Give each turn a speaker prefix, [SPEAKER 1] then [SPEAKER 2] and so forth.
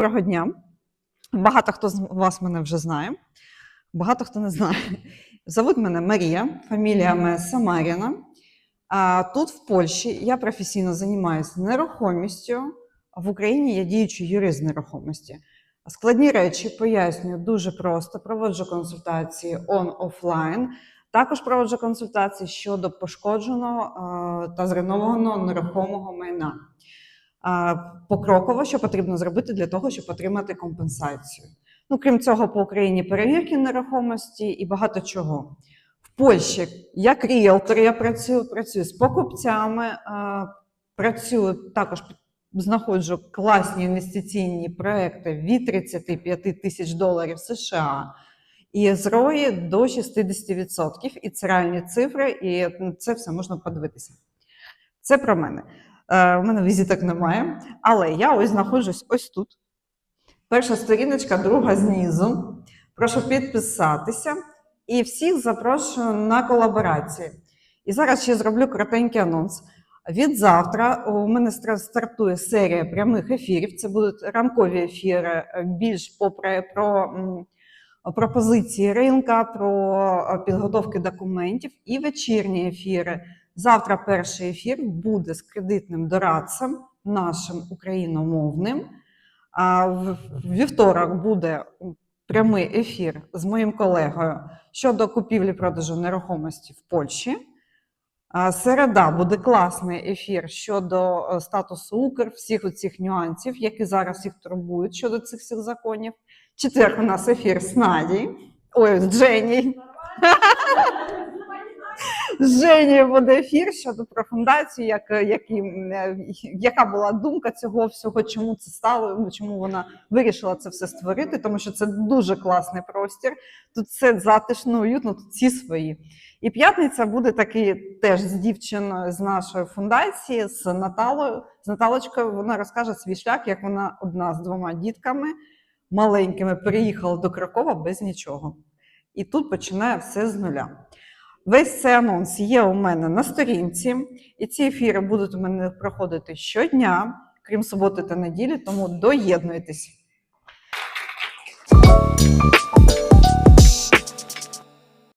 [SPEAKER 1] Доброго дня. Багато хто з вас мене вже знає, багато хто не знає. Зовут мене Марія, фамілія моя Самаріна. А тут, в Польщі, я професійно займаюся нерухомістю. В Україні я діючий юрист нерухомості. Складні речі пояснюю дуже просто. Проводжу консультації он-офлайн. Також проводжу консультації щодо пошкодженого та зруйнованого нерухомого майна. Покроково, що потрібно зробити для того, щоб отримати компенсацію. Ну, крім цього, по Україні перевірки нерухомості і багато чого. В Польщі як ріелтор я працюю, працюю з покупцями, працюю також знаходжу класні інвестиційні проекти від 35 тисяч доларів США і з рої до 60%. І це реальні цифри, і це все можна подивитися. Це про мене. Е, У мене візиток немає, але я ось знаходжусь ось тут. Перша сторіночка, друга знизу. Прошу підписатися і всіх запрошую на колаборації. І зараз ще зроблю коротенький анонс. Від завтра у мене стартує серія прямих ефірів. Це будуть ранкові ефіри е, більш попри про пропозиції ринка, про е, підготовки документів і вечірні ефіри. Завтра перший ефір буде з кредитним дорадцем, нашим україномовним. А в вівторок буде прямий ефір з моїм колегою щодо купівлі-продажу нерухомості в Польщі. Середа буде класний ефір щодо е, статусу Укр, всіх оцих нюансів, які зараз їх турбують щодо цих всіх законів. Четвер у нас ефір з Наді, ой, з Джені. З Женєю буде ефір щодо про фундацію, як, як, е, яка була думка цього всього, чому це стало, ну, чому вона вирішила це все створити, тому що це дуже класний простір. Тут все затишно, уютно, тут всі свої. І п'ятниця буде такий теж з дівчиною з нашої фундації, з Наталою, з Наталочкою. Вона розкаже свій шлях, як вона одна з двома дітками маленькими переїхала до Кракова без нічого. І тут починає все з нуля. Весь цей анонс є у мене на сторінці, і ці ефіри будуть у мене проходити щодня, крім суботи та неділі, тому доєднуйтесь.